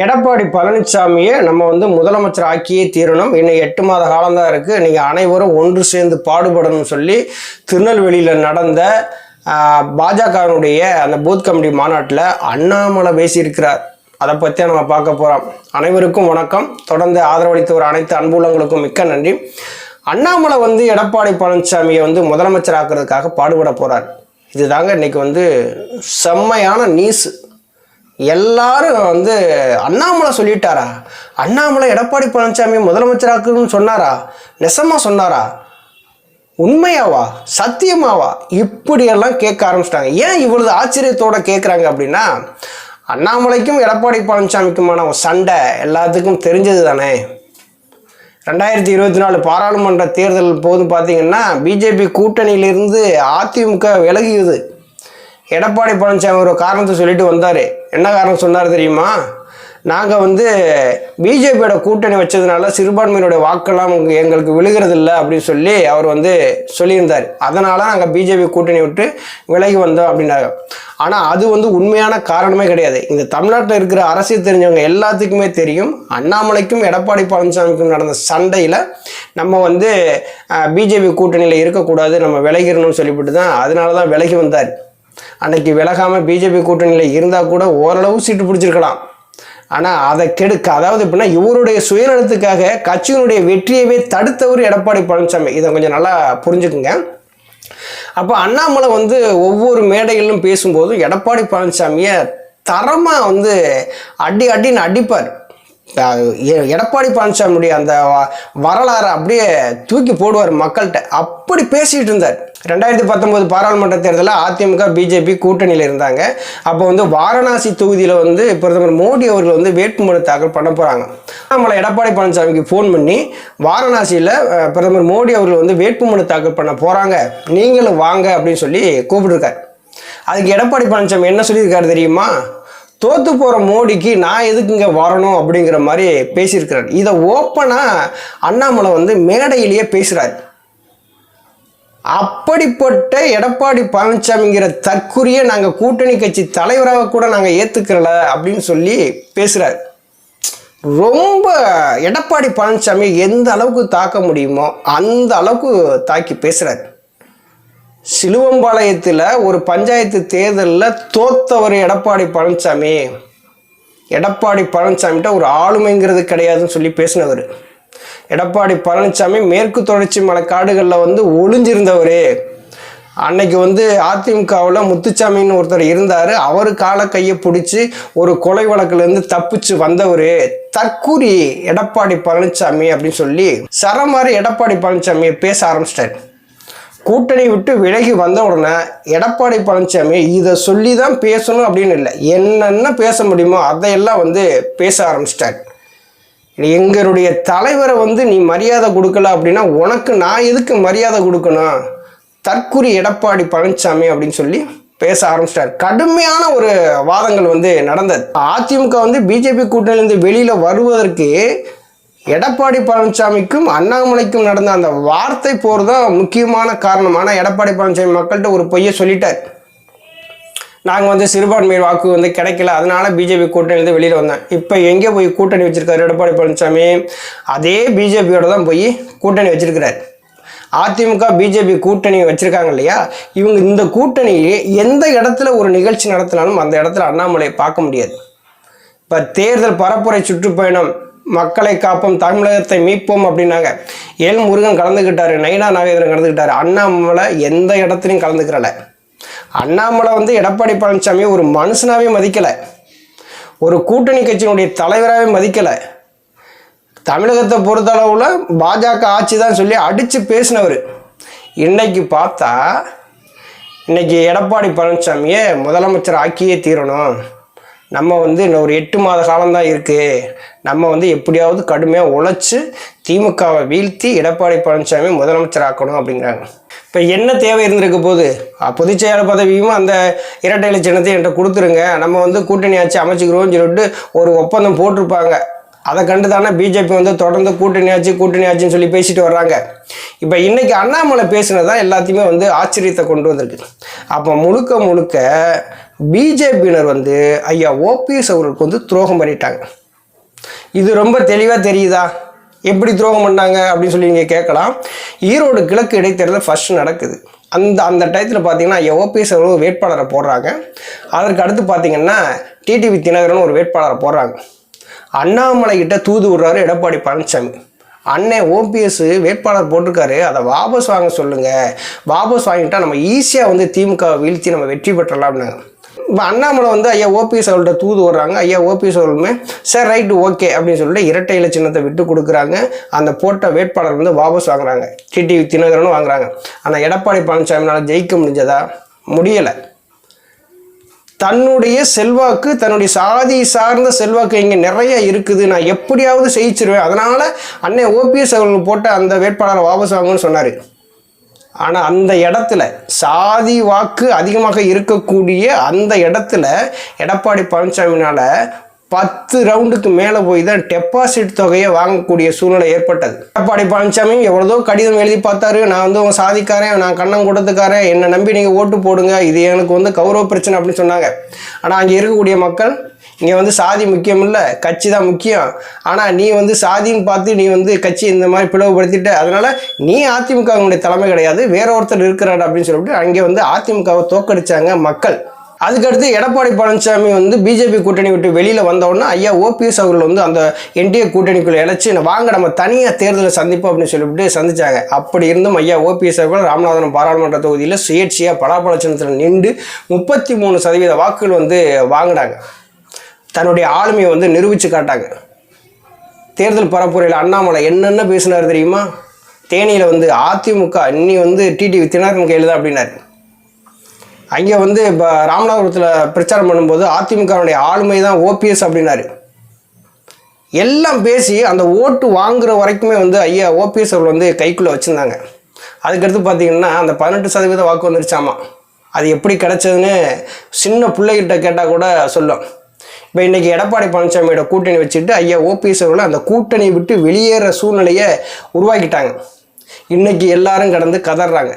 எடப்பாடி பழனிசாமியை நம்ம வந்து முதலமைச்சர் ஆக்கியே தீரணும். இன்னும் எட்டு மாத காலம்தான் இருக்குது நீங்கள் அனைவரும் ஒன்று சேர்ந்து பாடுபடணும்னு சொல்லி திருநெல்வேலியில் நடந்த பாஜகவினுடைய அந்த பூத் கமிட்டி மாநாட்டில் அண்ணாமலை பேசியிருக்கிறார். அதை பற்றி நம்ம பார்க்க போகிறோம் அனைவருக்கும் வணக்கம். தொடர்ந்து ஆதரவளித்து ஒரு அனைத்து அன்புள்ளங்களுக்கும் மிக்க நன்றி. அண்ணாமலை வந்து எடப்பாடி பழனிசாமியை வந்து முதலமைச்சர் ஆக்குறதுக்காக பாடுபட போகிறார் இதுதாங்க இன்றைக்கி வந்து செம்மையான நியூஸ் எல்லாரும் வந்து அண்ணாமலை சொல்லிட்டாரா? அண்ணாமலை எடப்பாடி பழனிசாமி முதலமைச்சராக்குன்னு சொன்னாரா? நெசமா சொன்னாரா? உண்மையாவா? சத்தியமாவா? இப்படியெல்லாம் கேட்க ஆரம்பிச்சிட்டாங்க. ஏன் இவ்வளவு ஆச்சரியத்தோட கேட்குறாங்க அப்படின்னா அண்ணாமலைக்கும் எடப்பாடி பழனிசாமிக்குமான சண்டை எல்லாத்துக்கும் தெரிஞ்சது தானே ரெண்டாயிரத்தி இருபத்தி நாலு பாராளுமன்ற தேர்தல் போது பார்த்தீங்கன்னா பிஜேபி கூட்டணியிலிருந்து அதிமுக விலகியது. எடப்பாடி பழனிசாமி ஒரு காரணத்தை சொல்லிட்டு வந்தார். என்ன காரணம் சொன்னார் தெரியுமா? நாங்கள் வந்து பிஜேபியோட கூட்டணி வச்சதுனால சிறுபான்மையினுடைய வாக்கெல்லாம் எங்களுக்கு விழுகிறது இல்லை அப்படின்னு சொல்லி அவர் வந்து சொல்லியிருந்தார். அதனால் நாங்கள் பிஜேபி கூட்டணி விட்டு விலகி வந்தோம் அப்படின்னாங்க. ஆனால் அது வந்து உண்மையான காரணமே கிடையாது. இந்த தமிழ்நாட்டில் இருக்கிற அரசியல் தெரிஞ்சவங்க எல்லாத்துக்குமே தெரியும். அண்ணாமலைக்கும் எடப்பாடி பழனிசாமிக்கும் நடந்த சண்டையில் நம்ம வந்து பிஜேபி கூட்டணியில் இருக்கக்கூடாது நம்ம விலகிடணும்னு சொல்லிவிட்டு தான் அதனால தான் விலகி வந்தார். அன்னைக்கு விலகாமல் பிஜேபி கூட்டணியில் இருந்தால் கூட ஓரளவு சீட்டு பிடிச்சிருக்கலாம். ஆனால் அதை கெடுக்க அதாவது எப்படின்னா இவருடைய சுயநலத்துக்காக கட்சியினுடைய வெற்றியவே தடுத்தவர் எடப்பாடி பழனிசாமி. இதை கொஞ்சம் நல்லா புரிஞ்சுக்குங்க. அப்போ அண்ணாமலை வந்து ஒவ்வொரு மேடைகளிலும் பேசும்போது எடப்பாடி பழனிசாமியை தரமாக வந்து அடி அடின்னு அடிப்பார். எ- எடப்பாடி பழனிசாமியுடைய அந்த வ- வரலாறை அப்படியே தூக்கி போடுவார் மக்கள்கிட்ட. அப்படி பேசிட்டு இருந்தார். ரெண்டாயிரத்தி பத்தொன்பது பாராளுமன்ற தேர்தலில் அதிமுக பிஜேபி கூட்டணியில் இருந்தாங்க. அப்போ வந்து வாரணாசி தொகுதியில் வந்து பிரதமர் மோடி அவர்கள் வந்து வேட்புமனு தாக்கல் பண்ண போகிறாங்க நம்மளை எடப்பாடி பழனிசாமிக்கு ஃபோன் பண்ணி வாரணாசியில் பிரதமர் மோடி அவர்கள் வந்து வேட்புமனு தாக்கல் பண்ண போகிறாங்க நீங்களும் வாங்க அப்படின்னு சொல்லி கூப்பிட்டுருக்காரு. அதுக்கு எடப்பாடி பழனிசாமி என்ன சொல்லியிருக்காரு தெரியுமா? தோத்து போகிற மோடிக்கு நான் எதுக்கு இங்கே வரணும் அப்படிங்கிற மாதிரி பேசியிருக்கிறார். இதை ஓப்பனாக அண்ணாமலை வந்து மேடையிலேயே பேசுகிறார் அப்படிப்பட்ட எடப்பாடி பழனிசாமிங்கிற தற்குறியை நாங்கள் கூட்டணி கட்சி தலைவராக கூட நாங்கள் ஏற்றுக்கிறல அப்படின்னு சொல்லி பேசுகிறார் ரொம்ப எடப்பாடி பழனிசாமி எந்த அளவுக்கு தாக்க முடியுமோ அந்த அளவுக்கு தாக்கி பேசுகிறார் சிலுவம்பாளையத்தில் ஒரு பஞ்சாயத்து தேர்தலில் தோத்தவர் எடப்பாடி பழனிசாமி. எடப்பாடி பழனிசாமிகிட்ட ஒரு ஆளுமைங்கிறது கிடையாதுன்னு சொல்லி பேசினவர். எடப்பாடி பழனிசாமி மேற்கு தொடர்ச்சி மலை காடுகளில் வந்து ஒளிஞ்சிருந்தவர். அன்னைக்கு வந்து அதிமுகவில் முத்துச்சாமின்னு ஒருத்தர் இருந்தார். அவர் காலை கையை பிடிச்சி ஒரு கொலை வழக்குலேருந்து தப்பிச்சு வந்தவர். தற்கூரி எடப்பாடி பழனிசாமி அப்படின்னு சொல்லி சரமாரி எடப்பாடி பழனிசாமியை பேச ஆரம்பிச்சிட்டார். கூட்டணி விட்டு விலகி வந்த உடனே எடப்பாடி பழனிசாமி இதை சொல்லி தான் பேசணும் அப்படின்னு இல்லை. என்னென்ன பேச முடியுமோ அதையெல்லாம் வந்து பேச ஆரம்பிச்சிட்டார். எங்களுடைய தலைவரை வந்து நீ மரியாதை கொடுக்கல அப்படின்னா உனக்கு நான் எதுக்கு மரியாதை கொடுக்கணும்? தற்குறி எடப்பாடி பழனிசாமி அப்படின்னு சொல்லி பேச ஆரம்பிச்சிட்டார். கடுமையான ஒரு வாதங்கள் வந்து நடந்தது. அதிமுக வந்து பிஜேபி கூட்டணியிலிருந்து வெளியில் வருவதற்கு எடப்பாடி பழனிசாமிக்கும் அண்ணாமலைக்கும் நடந்த அந்த வார்த்தை போர் தான் முக்கியமான காரணமான எடப்பாடி பழனிசாமி மக்கள்கிட்ட ஒரு பொய்யை சொல்லிட்டார். நாங்கள் வந்து சிறுபான்மை வாக்கு வந்து கிடைக்கல. அதனால பிஜேபி கூட்டணியிலேருந்து வெளியில் வந்தேன். இப்போ எங்கே போய் கூட்டணி வச்சிருக்காரு? எடப்பாடி பழனிசாமி. அதே பிஜேபியோட தான் போய் கூட்டணி வச்சிருக்கிறார். அதிமுக பிஜேபி கூட்டணி வச்சிருக்காங்க இல்லையா? இவங்க இந்த கூட்டணி எந்த இடத்துல ஒரு நிகழ்ச்சி நடத்தினாலும் அந்த இடத்துல அண்ணாமலையை பார்க்க முடியாது. இப்போ தேர்தல் பரப்புரை சுற்றுப்பயணம் மக்களை காப்போம் தமிழகத்தை மீட்போம் அப்படின்னாங்க. எல் முருகன் கலந்துக்கிட்டாரு நயினா நாகேந்திரன் கலந்துக்கிட்டாரு அண்ணாமலை எந்த இடத்துலையும் கலந்துக்கிறலை. அண்ணாமலை வந்து எடப்பாடி பழனிசாமி ஒரு மனுஷனாகவே மதிக்கலை. ஒரு கூட்டணி கட்சியினுடைய தலைவராகவே மதிக்கலை. தமிழகத்தை பொறுத்தளவில் பாஜக ஆட்சி தான் சொல்லி அடித்து பேசினவர். இன்றைக்கி பார்த்தா இன்றைக்கி எடப்பாடி பழனிசாமியை முதலமைச்சர் ஆக்கியே தீரணும். நம்ம வந்து இன்னும் ஒரு எட்டு மாத காலம்தான் இருக்குது நம்ம வந்து எப்படியாவது கடுமையாக உழைச்சி திமுகவை வீழ்த்தி எடப்பாடி பழனிசாமி முதலமைச்சர் ஆக்கணும் அப்படிங்கிறாங்க. இப்போ என்ன தேவை இருந்திருக்க போது பொதுச் செயலாளர் பதவியும் அந்த இரட்டை இலை சின்னத்தை என்கிட்ட கொடுத்துருங்க. நம்ம வந்து கூட்டணி ஆட்சி அமைச்சிக்கிறோம்னு சொல்லிட்டு ஒரு ஒப்பந்தம் போட்டிருப்பாங்க. அதை கண்டு தானே பிஜேபி வந்து தொடர்ந்து கூட்டணி ஆச்சு கூட்டணி ஆச்சுன்னு சொல்லி பேசிட்டு வர்றாங்க. இப்போ இன்னைக்கு அண்ணாமலை பேசினது தான் எல்லாத்தையுமே வந்து ஆச்சரியத்தை கொண்டு வந்திருக்கு. அப்போ முழுக்க முழுக்க பிஜேபியினர் வந்து ஐயா ஓபிஎஸ் அவர்களுக்கு வந்து துரோகம் பண்ணிட்டாங்க. இது ரொம்ப தெளிவாக தெரியுதா? எப்படி துரோகம் பண்ணாங்க அப்படின்னு சொல்லி நீங்கள் கேட்கலாம். ஈரோடு கிழக்கு இடைத்தேர்தல் ஃபர்ஸ்ட் நடக்குது. அந்த அந்த டயத்தில் பார்த்தீங்கன்னா ஓபிஎஸ் அவர்கள் வேட்பாளரை போடுறாங்க. அதற்கு அடுத்து பார்த்தீங்கன்னா டிடிவி தினகரன் ஒரு வேட்பாளரை போடுறாங்க. அண்ணாமலை கிட்ட தூது விடுறாரு எடப்பாடி பழனிசாமி. அண்ணன் ஓபிஎஸ் வேட்பாளர் போட்டிருக்காரு. அதை வாபஸ் வாங்க சொல்லுங்கள் வாபஸ் வாங்கிட்டா நம்ம ஈஸியாக வந்து திமுக வீழ்த்தி நம்ம வெற்றி பெற்றலாம்னு இப்போ அண்ணாமலை வந்து ஐயா ஓபிஎஸ் அவர்கள்ட்ட தூது வர்றாங்க. ஐயா ஓபிஎஸ் அவர்களுமே சரி ரைட்டு ஓகே அப்படின்னு சொல்லிட்டு இரட்டை இலை சின்னத்தை விட்டு கொடுக்குறாங்க. அந்த போட்ட வேட்பாளர் வந்து வாபஸ் வாங்குறாங்க. டிடிவி தினகரனும் வாங்குறாங்க. ஆனால் எடப்பாடி பழனிசாமினால் ஜெயிக்க முடிஞ்சதா? முடியலை. தன்னுடைய செல்வாக்கு தன்னுடைய சாதி சார்ந்த செல்வாக்கு இங்கே நிறைய இருக்குது. நான் எப்படியாவது செய்யிச்சிருவேன் அதனால் அண்ணன் ஓபிஎஸ் அவர்கள் போட்ட அந்த வேட்பாளரை வாபஸ் வாங்கன்னு சொன்னார். ஆனால் அந்த இடத்துல சாதி வாக்கு அதிகமாக இருக்கக்கூடிய அந்த இடத்துல எடப்பாடி பழனிசாமினால பத்து ரவுண்டுக்கு மேலே போய் தான் டெபாசிட் தொகையை வாங்கக்கூடிய சூழ்நிலை ஏற்பட்டது. எடப்பாடி பழனிசாமி எவ்வளோதோ கடிதம் எழுதி பார்த்தாரு. நான் வந்து உங்கள் சாதிக்காரன் நான் கண்ணம் கொடுத்துக்காரன் என்னை நம்பி நீங்கள் ஓட்டு போடுங்க. இது எனக்கு வந்து கௌரவ பிரச்சனை அப்படின்னு சொன்னாங்க. ஆனால் அங்கே இருக்கக்கூடிய மக்கள் இங்கே வந்து சாதி முக்கியம் இல்லை கட்சி தான் முக்கியம். ஆனால் நீ வந்து சாதின்னு பார்த்து நீ வந்து கட்சி இந்த மாதிரி பிளவுபடுத்திட்ட அதனால் நீ அதிமுகவினுடைய தலைமை கிடையாது வேற ஒருத்தர் இருக்கிறார் அப்படின்னு சொல்லிட்டு அங்கே வந்து அதிமுகவை தோக்கடிச்சாங்க மக்கள். அதுக்கடுத்து எடப்பாடி பழனிசாமி வந்து பிஜேபி கூட்டணி விட்டு வெளியில் வந்தவுடனே ஐயா ஓபிஎஸ் அவர்கள் வந்து அந்த என்டிஏ கூட்டணிக்குள்ளே இழைச்சி வாங்க நம்ம தனியாக தேர்தலை சந்திப்போம் அப்படின்னு சொல்லிவிட்டு சந்தித்தாங்க அப்படி இருந்தும் ஐயா ஓபிஎஸ் அவர்கள் ராமநாதபுரம் பாராளுமன்ற தொகுதியில் சுயேட்சையாக பலாபலச்சனத்தில் நின்று முப்பத்தி மூணு சதவீத வாக்குகள் வந்து வாங்கினாங்க. தன்னுடைய ஆளுமையை வந்து நிரூபித்து காட்டாங்க. தேர்தல் பரப்புரையில் அண்ணாமலை என்னென்ன பேசினார் தெரியுமா? தேனியில் வந்து அதிமுக இன்னி வந்து டிடிவி தினகரன் கையில் தான் அப்படின்னாரு. அங்கே வந்து இப்போ ராமநாதபுரத்தில் பிரச்சாரம் பண்ணும்போது அதிமுகவுடைய ஆளுமை தான் ஓபிஎஸ் அப்படின்னாரு. எல்லாம் பேசி அந்த ஓட்டு வாங்குற வரைக்குமே வந்து ஐயா ஓபிஎஸ் அவர்கள் வந்து கைக்குள்ளே வச்சுருந்தாங்க. அதுக்கடுத்து பார்த்தீங்கன்னா அந்த பதினெட்டு சதவீத வாக்கு வந்துருச்சாமா. அது எப்படி கிடைச்சதுன்னு சின்ன பிள்ளைகிட்ட கேட்டால் கூட சொல்லும். இப்போ இன்றைக்கி எடப்பாடி பழனிசாமியோட கூட்டணி வச்சுட்டு ஐயா ஓபிஎஸ் அவர்கள் அந்த கூட்டணி விட்டு வெளியேற சூழ்நிலையை உருவாக்கிட்டாங்க. இன்றைக்கி எல்லாரும் கடந்து கதறாங்க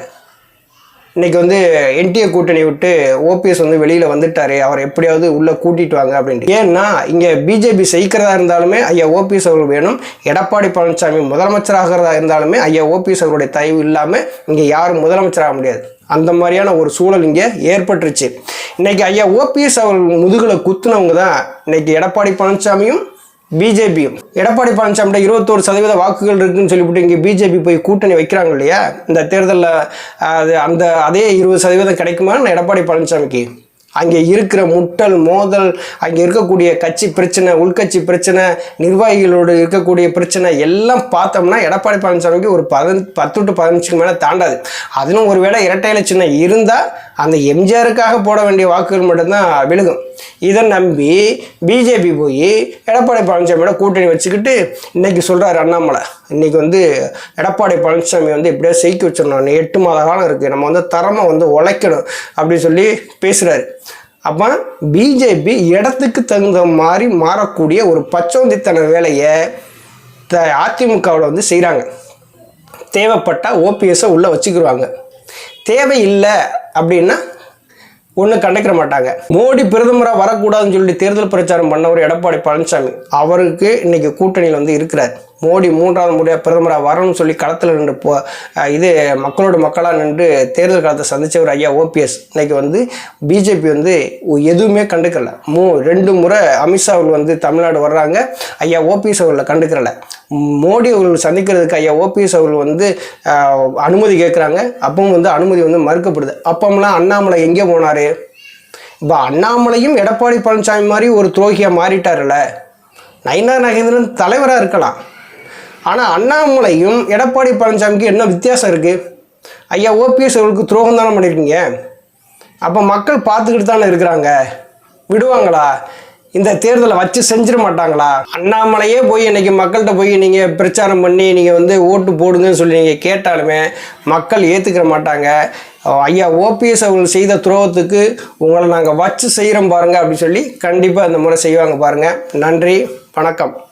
இன்றைக்கி வந்து என்டிஏ கூட்டணி விட்டு ஓபிஎஸ் வந்து வெளியில் வந்துட்டாரு அவர் எப்படியாவது உள்ளே கூட்டிட்டு வாங்க அப்படின்ட்டு. ஏன்னா இங்கே பிஜேபி செய்கிறதா இருந்தாலுமே ஐயா ஓபிஎஸ் அவர்கள் வேணும். எடப்பாடி பழனிசாமி முதலமைச்சராகிறதா இருந்தாலுமே ஐயா ஓபிஎஸ் அவருடைய தயவு இல்லாமல் இங்கே யாரும் முதலமைச்சராக முடியாது. அந்த மாதிரியான ஒரு சூழல் இங்கே ஏற்பட்டுருச்சு. இன்றைக்கி ஐயா ஓபிஎஸ் அவர்கள் முதுகில் குத்துனவங்க தான் இன்னைக்கு எடப்பாடி பழனிசாமியும் பிஜேபியும். எடப்பாடி பழனிசாமிட்ட இருபத்தோரு சதவீத வாக்குகள் இருக்குன்னு சொல்லிவிட்டு இங்கே பிஜேபி போய் கூட்டணி வைக்கிறாங்க இல்லையா? இந்த தேர்தலில் அது அந்த அதே இருபது சதவீதம் கிடைக்குமா எடப்பாடி பழனிசாமிக்கு அங்கே இருக்கிற முட்டல் மோதல் அங்கே இருக்கக்கூடிய கட்சி பிரச்சனை உள்கட்சி பிரச்சனை நிர்வாகிகளோடு இருக்கக்கூடிய பிரச்சனை எல்லாம் பார்த்தோம்னா எடப்பாடி பழனிசாமிக்கு ஒரு பதன் பத்து டு பதினஞ்சுக்கு மேலே தாண்டாது. அதிலும் ஒருவேளை இரட்டையில சின்னம் இருந்தால் அந்த எம்ஜிஆருக்காக போட வேண்டிய வாக்குகள் மட்டும்தான் விழுகும். இதை நம்பி பிஜேபி போய் எடப்பாடி பழனிசாமியோட கூட்டணி வச்சுக்கிட்டு இன்னைக்கு சொல்கிறாரு அண்ணாமலை. இன்னைக்கு வந்து எடப்பாடி பழனிசாமி வந்து இப்படியே செய்க்கி வச்சிடணும். எட்டு மாத காலம் இருக்குது நம்ம வந்து தரமாக வந்து உழைக்கணும் அப்படின்னு சொல்லி பேசுகிறாரு அப்போ பிஜேபி இடத்துக்கு தகுந்த மாதிரி மாறக்கூடிய ஒரு பச்சோந்தித்தன வேலையை த அதிமுகவில் வந்து செய்கிறாங்க தேவைப்பட்டால் ஓபிஎஸ்ஸை உள்ளே வச்சுக்கிடுவாங்க இல்லை அப்படின்னா ஒன்றும் கண்டுக்கிற மாட்டாங்க. மோடி பிரதமராக வரக்கூடாதுன்னு சொல்லி தேர்தல் பிரச்சாரம் பண்ணவர் எடப்பாடி பழனிசாமி அவருக்கு இன்றைக்கி கூட்டணியில் வந்து இருக்கிறார். மோடி மூன்றாவது முறையாக பிரதமராக வரணும்னு சொல்லி களத்தில் நின்று போ இது மக்களோட மக்களாக நின்று தேர்தல் காலத்தை சந்தித்தவர் ஐயா ஓபிஎஸ். இன்னைக்கு வந்து பிஜேபி வந்து எதுவுமே கண்டுக்கல. மூ ரெண்டு முறை அமித்ஷா அவர்கள் வந்து தமிழ்நாடு வர்றாங்க. ஐயா ஓபிஎஸ் அவர்களை கண்டுக்கிறல. மோடி அவர்கள் சந்திக்கிறதுக்கு ஐயா ஓபிஎஸ் அவர்கள் வந்து அனுமதி கேட்குறாங்க அப்பவும் வந்து அனுமதி வந்து மறுக்கப்படுது. அப்போம்லாம் அண்ணாமலை எங்கே போனார்? இப்போ அண்ணாமலையும் எடப்பாடி பழனிசாமி மாதிரி ஒரு துரோகியாக மாறிட்டார்ல. நயினார் நகேந்திரன் தலைவராக இருக்கலாம். ஆனால் அண்ணாமலையும் எடப்பாடி பழனிசாமிக்கு என்ன வித்தியாசம் இருக்குது ஐயா ஓபிஎஸ் அவர்களுக்கு துரோகம் தானே பண்ணியிருக்கீங்க? அப்போ மக்கள் பார்த்துக்கிட்டு தானே இருக்கிறாங்க? விடுவாங்களா? இந்த தேர்தலை வச்சு செஞ்சிட மாட்டாங்களா? அண்ணாமலையே போய் இன்னைக்கு மக்கள்கிட்ட போய் நீங்கள் பிரச்சாரம் பண்ணி நீங்கள் வந்து ஓட்டு போடுங்கன்னு சொல்லி நீங்கள் கேட்டாலுமே மக்கள் ஏற்றுக்கிற மாட்டாங்க. ஐயா ஓபிஎஸ் அவர்கள் செய்த துரோகத்துக்கு உங்களை நாங்கள் வச்சு செய்கிறோம் பாருங்கள் அப்படின்னு சொல்லி கண்டிப்பாக அந்த முறை செய்வாங்க பாருங்கள் நன்றி வணக்கம்.